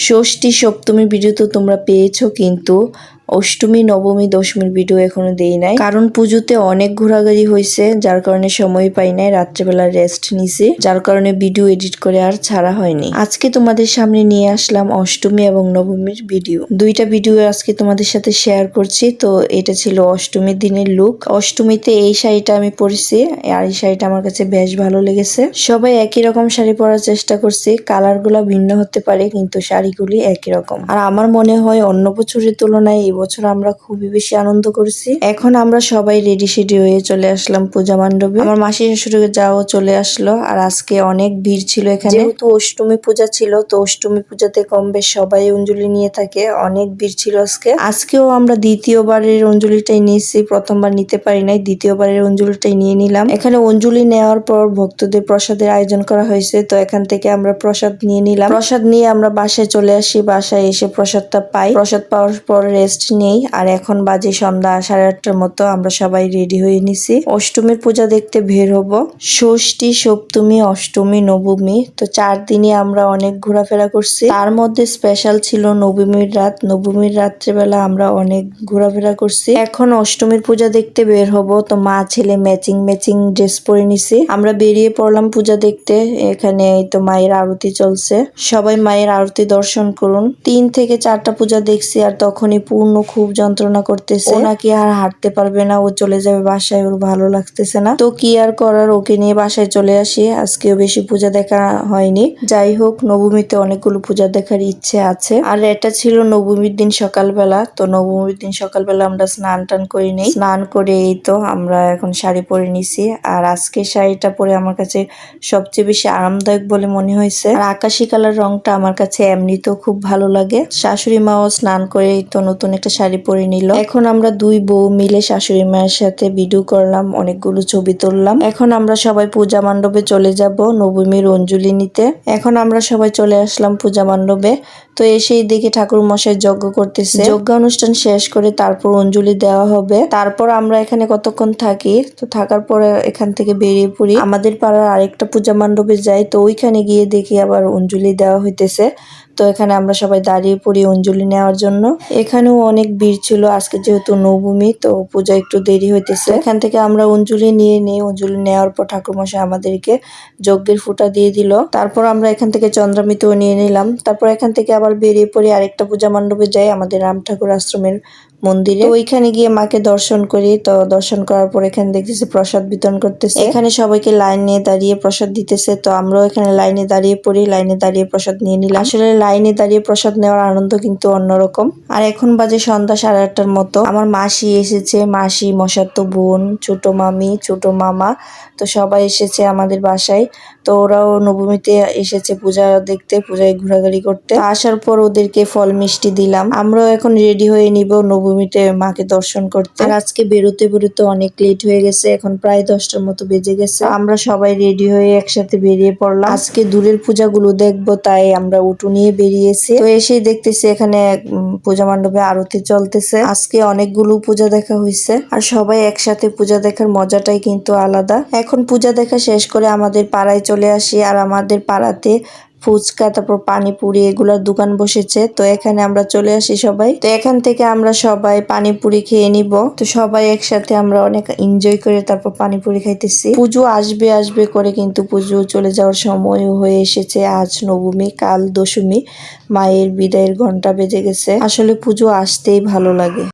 Shashthi Saptami video তো তোমরা পেয়েছ কিন্তু অষ্টমী, নবমী, দশমীর ভিডিও এখনও দেই নাই। কারণ পুজোতে অনেক ঘোরাঘুরি হয়েছে যার কারণে সময় পাই নাই, রাত্রেবেলা রেস্ট নিছি, যার কারণে ভিডিও এডিট করে আর ছাড়া হয়নি। আজকে তোমাদের সামনে নিয়ে আসলাম অষ্টমী এবং নবমীর ভিডিও দুইটা ভিডিও আজকে তোমাদের সাথে শেয়ার করছি, তো এটা ছিল অষ্টমীর দিনের লুক অষ্টমীতে এই শাড়িটা আমি পরেছি, আর এই শাড়িটা আমার কাছে বেশ ভালো লেগেছে। সবাই একই রকম শাড়ি পরার চেষ্টা করছি কালার ভিন্ন হতে পারে, কিন্তু শাড়িগুলি একই রকম। আর আমার মনে হয় অন্য বছরের তুলনায় বছর আমরা খুবই বেশি আনন্দ করেছি। এখন আমরা সবাই রেডি সেডি হয়ে চলে আসলাম পূজা মণ্ডপে। আমার মাসি শাশুড়ি যাও চলে আসলো আর আজকে অনেক ভিড় ছিল এখানে। যেহেতু অষ্টমী পূজা ছিল, তো অষ্টমী পূজাতে কম বেশ সবাই অঞ্জলি নিয়ে থাকে। অনেক ভিড় ছিল আজকে। আজকেও আমরা দ্বিতীয়বারের অঞ্জলিটাই নিয়েছি। প্রথমবার নিতে পারি নাই, দ্বিতীয়বারের অঞ্জলিটাই নিয়ে নিলাম। এখানে অঞ্জলি নেওয়ার পর ভক্তদের প্রসাদের আয়োজন করা হয়েছে, তো এখান থেকে আমরা প্রসাদ নিয়ে নিলাম। প্রসাদ নিয়ে আমরা বাসায় চলে আসি। বাসায় এসে প্রসাদটা পাই। প্রসাদ পাওয়ার পর রেস্ট নেই। আর এখন বাজে সন্ধ্যা সাড়ে আটটার মতো, আমরা সবাই রেডি হয়ে নিছি। অষ্টমীর পূজা দেখতে বের হব। ষষ্ঠী, সপ্তমী, অষ্টমী, নবমী। তো চার দিনে আমরা অনেক ঘোরাফেরা করছি। তার মধ্যে স্পেশাল ছিল নবমীর রাত। নবমীর রাত্রেবেলা আমরা অনেক ঘোরাফেরা করছি। এখন অষ্টমীর পূজা দেখতে বের হব। তো মা, ছেলে ম্যাচিং ম্যাচিং ড্রেস পরে নিছি। আমরা বেরিয়ে পড়লাম পূজা দেখতে। এখানে তো মায়ের আরতি চলছে। সবাই মায়ের আরতি দর্শন করুন। তিন থেকে চারটা পূজা দেখছি আর তখনই পূর্ণ খুব যন্ত্রণা করতেছে। নাকি আর হাঁটতে পারবে না ও চলে যাবে বাসায় ওর ভালো লাগতেছে না। তো কি আর করার ওকে নিয়ে বাসায় চলে আসি। আজকেও বেশি পূজা দেখা হয়নি। যাই হোক নবমীতে অনেকগুলো পূজা দেখার ইচ্ছে আছে। আর এটা ছিল নবমীর দিন সকালবেলা। তো নবমীর দিন সকালবেলা আমরা স্নান টান করে নিই। স্নান করে এই তো আমরা এখন শাড়ি পরে নিছি। আর আজকে শাড়িটা পরে আমার কাছে সবচেয়ে বেশি আরামদায়ক বলে মনে হয়েছে। আর আকাশি কালার রংটা আমার কাছে এমনিতেও খুব ভালো লাগে। শাশুড়ি মাও স্নান করে এই তো নতুন একটা শাড়ি পরে নিল। এখন আমরা দুই বউ মিলে শাশুড়ি মায়ের সাথে ভিডিও করলাম, অনেকগুলো ছবি তুললাম। এখন আমরা সবাই পূজা মণ্ডপে চলে যাব নবমীর অঞ্জলি নিতে। এখন আমরা সবাই চলে আসলাম পূজা মণ্ডপে। তো এসেই দেখি ঠাকুর মশাই যজ্ঞ করতেছে। যজ্ঞ অনুষ্ঠান শেষ করে তারপর অঞ্জলি দেওয়া হবে। তারপর আমরা এখানে কতক্ষণ থাকি? তো থাকার পরে এখান থেকে বেরিয়ে পড়ি। আমাদের পাড়ার আরেকটা পূজা মণ্ডপে যাই। তো ওইখানে গিয়ে দেখি আবার অঞ্জলি দেওয়া হইতেছে। তো এখানে আমরা সবাই দাঁড়িয়ে পড়ি অঞ্জলি নেওয়ার জন্য। এখানেও অনেক ভিড় ছিল, আজকে যেহেতু নবমী, তো পূজা একটু দেরি হইতেছে। এখান থেকে আমরা অঞ্জলি নিয়ে নিই, অঞ্জলি নেওয়ার পর ঠাকুরমশাই আমাদেরকে যজ্ঞের ফুটা দিয়ে দিল। তারপর আমরা এখান থেকে চন্দ্রামিতেও নিয়ে নিলাম। তারপর এখান থেকে আবার বেরিয়ে পড়ি আরেকটা পূজা মণ্ডপে যাই, আমাদের রাম ঠাকুর আশ্রমের মন্দিরে। তো ওইখানে গিয়ে মাকে দর্শন করি তো দর্শন করার পর এখানে দেখতেছি প্রসাদ বিতরণ করতেছে। এখানে সবাইকে লাইন নিয়ে দাঁড়িয়ে প্রসাদ দিতেছে তো আমরাও এখানে লাইনে দাঁড়িয়ে পড়ি লাইনে দাঁড়িয়ে প্রসাদ নিয়ে নিলাম। আসলে লাইনে দাঁড়িয়ে প্রসাদ নেওয়ার আনন্দ কিন্তু অন্যরকম। আর এখন বাজে সন্ধ্যা সাড়ে আটটার মতো। আমার মাসি এসেছে মাসি মশাতো বোন ছোট মামি ছোট মামা তো সবাই এসেছে আমাদের বাসায়। তো ওরাও নবমীতে এসেছে পূজা দেখতে পূজায় ঘোরাঘুরি করতে। আসার পর ওদেরকে ফল মিষ্টি দিলাম। আমরাও এখন রেডি হয়ে নিব নবমীতে মাকে দর্শন করতে। আর আজকে বেরোতে বেরোতে অনেক লেট হয়ে গেছে এখন প্রায় দশটার মতো বেজে গেছে। আমরা সবাই রেডি হয়ে একসাথে বেরিয়ে পড়লাম। আজকে দূরের পূজাগুলো দেখব তাই আমরা উঠু নিয়ে বেরিয়েছি। তো এসেই দেখতেছি এখানে পূজা মণ্ডপে আরতি চলতেছে। আজকে অনেকগুলো পূজা দেখা হয়েছে আর সবাই একসাথে পূজা দেখার মজাটাই কিন্তু আলাদা। এখন পূজা দেখা শেষ করে আমাদের পাড়ায় চলে আসি আর আমাদের পাড়াতে ফুচকা, তারপর পানিপুরি এগুলোর দোকান বসেছে। তো এখানে আমরা চলে আসি সবাই। তো এখান থেকে আমরা সবাই পানিপুরি খেয়ে নিব। তো সবাই একসাথে আমরা অনেক এনজয় করে তারপর পানিপুরি খাইতেছি। পুজো আসবে আসবে করে কিন্তু পুজো চলে যাওয়ার সময় হয়ে এসেছে আজ নবমী, কাল দশমী। মায়ের বিদায়ের ঘণ্টা বেজে গেছে। আসলে পুজো আসতেই ভালো লাগে।